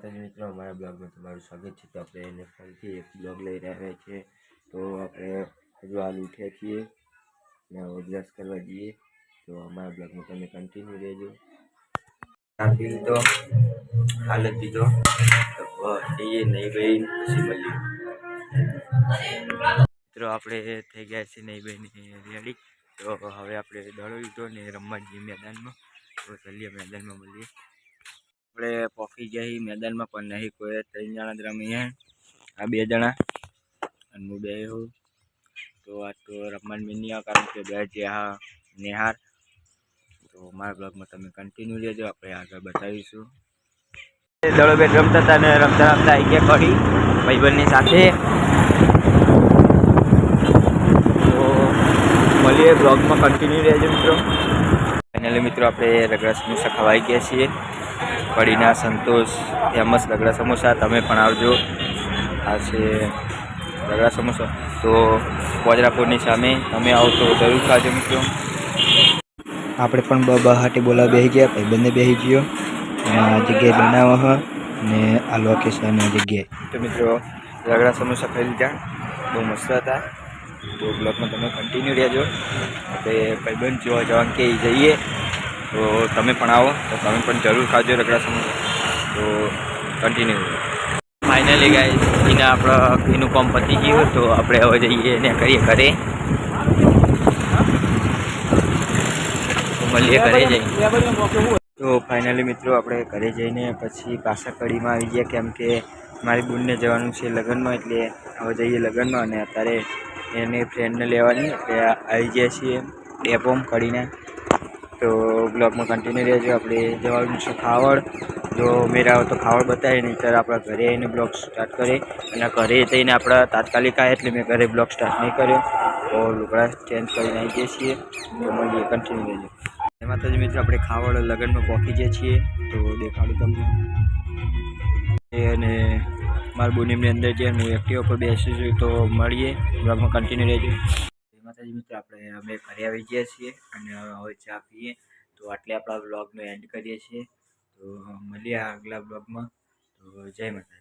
માતાજી મિત્રો, અમારા બ્લોગમાં તમારું સ્વાગત છે તો આપણે એને ફરીથી એક બ્લોગ લઈ રહ્યા છીએ. તો આપણે હજુ હાલ ઉઠ્યા છીએ ને અભ્યાસ કરવા જઈએ. તો અમારા બ્લોગમાં તમે કન્ટિન્યુ રહેજો. આપી પી લીધો હાલ જ પીધો જઈએ નહીં ભાઈ પછી મળીએ. મિત્રો, આપણે થઈ ગયા છીએ નહીં ભાઈ રેડી. તો હવે આપણે દડો લીધો ને રમવા જઈએ મેદાનમાં. તો ચાલીએ મેદાનમાં મળીએ. આપણે પોફી ગયા મેદાનમાં પણ નહીં, કોઈ ત્રણ જણા જ રમીએ. આ બે જણા. અને હું બે હું. તો આ તો રમવાનું નહીં કારણ કે બે જે હા નેહાર. તો મારા બ્લોગમાં તમે કન્ટિન્યુ રહેજો, આપણે આગળ બતાવીશું. દડો બેટ રમતા હતા અને રમતા રમતા આવી ગયા કરી ભાઈબંધની સાથે. તો મળીએ બ્લોગમાં કન્ટિન્યુ રહેજો મિત્રો. ફાઇનલી મિત્રો, આપણે રગડા સમોસા ખવાઈ ગયા છીએ. કડીના સંતોષ ફેમસ રગડા સમોસા તમે પણ આવજો. આ છે રગડા સમોસા. તો વજરાપુરની સામે તમે આવો તો જરૂર ખાજો મિત્રો. આપણે પણ બ બહાટે બોલા બેસી ગયા ભાઈ બંને બેસી ગયો. અને આ જગ્યાએ બનાવો હ. ને આ લોકેશન આ જગ્યાએ. તો મિત્રો રગડા સમોસા ખાઈ લીધા. બહુ મસ્ત હતા. તો બ્લોગમાં તમે કન્ટિન્યુ રહેજો. આપણે ભાઈબંધ જોવા જવાનું કે જઈએ. તો તમે પણ આવો તો તમે પણ જરૂર ખાજો રગડા સમોસા. તો કન્ટિન્યુ ફાઇનલી ગાઈસ એને આપણે એનું કામ પતી ગયું તો આપણે હવે જઈએ ને કરીએ ઘરે. તો મળીએ ઘરે જઈએ તો ફાઇનલી મિત્રો આપણે ઘરે જઈને પછી પાછા કડીમાં આવી ગયા કેમ કે મારી બુનને જવાનું છે લગ્નમાં એટલે હવે જઈએ લગ્નમાં અને અત્યારે એને ફ્રેન્ડને લેવાની એટલે આવી ગયા છીએ ડેપોમ કડીને. તો બ્લોગમાં કન્ટિન્યુ રહેજો. આપણે જવાનું છે ખાવડ. જો મેરા તો ખાવડ બતાવીએ નહીં ત્યારે આપણા ઘરે આવીને બ્લોગ સ્ટાર્ટ કરીએ. અને ઘરે જઈને આપણા તાત્કાલિક આવે એટલે મેં ઘરે બ્લોગ સ્ટાર્ટ નહીં કર્યો. તો લુગડા ચેન્જ કરીને આવી જઈએ છીએ. મળીએ કન્ટિન્યુ રહેજો. એમાં તો મિત્રો, આપણે ખાવડ લગ્નમાં પહોંચી જઈએ છીએ. તો દેખાડું તમને. અને મારા બોનીમની અંદર જે હું એક્ટિવા પર બેસું છું તો મળીએ. બ્લોગમાં કન્ટિન્યુ રહેજો. માતાજી મિત્રો આપણે અમે ઘરે આવી ગયા છીએ અને હવે ચા પીએ. તો આટલે આપણા બ્લોગનો એન્ડ કરીએ છીએ. તો મળીએ આગલા બ્લોગમાં તો જય માતાજી.